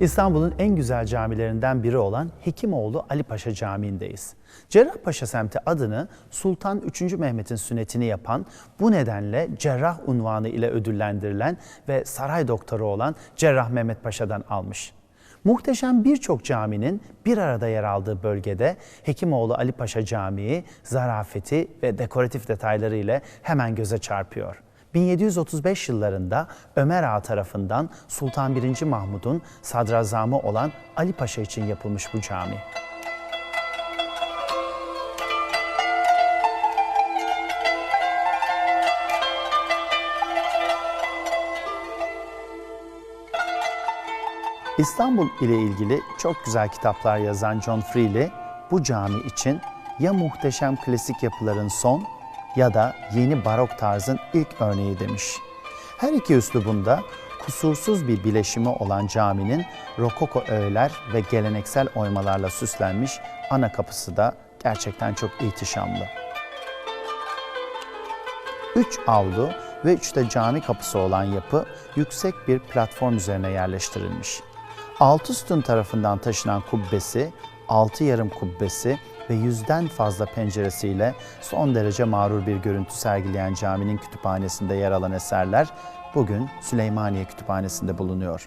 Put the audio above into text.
İstanbul'un en güzel camilerinden biri olan Hekimoğlu Ali Paşa Camii'ndeyiz. Cerrahpaşa semti adını Sultan 3. Mehmet'in sünnetini yapan, bu nedenle cerrah unvanı ile ödüllendirilen ve saray doktoru olan Cerrah Mehmet Paşa'dan almış. Muhteşem birçok caminin bir arada yer aldığı bölgede Hekimoğlu Ali Paşa Camii zarafeti ve dekoratif detayları ile hemen göze çarpıyor. 1735 yıllarında Ömer Ağa tarafından Sultan 1. Mahmud'un sadrazamı olan Ali Paşa için yapılmış bu cami. İstanbul ile ilgili çok güzel kitaplar yazan John Freely bu cami için ya muhteşem klasik yapıların son ya da yeni barok tarzın ilk örneği demiş. Her iki üslubunda kusursuz bir bileşimi olan caminin rokoko öğeler ve geleneksel oymalarla süslenmiş ana kapısı da gerçekten çok ihtişamlı. Üç avlu ve üç de cami kapısı olan yapı yüksek bir platform üzerine yerleştirilmiş. Altı sütun tarafından taşınan kubbesi, altı yarım kubbesi ve yüzden fazla penceresiyle son derece mağrur bir görüntü sergileyen caminin kütüphanesinde yer alan eserler bugün Süleymaniye Kütüphanesi'nde bulunuyor.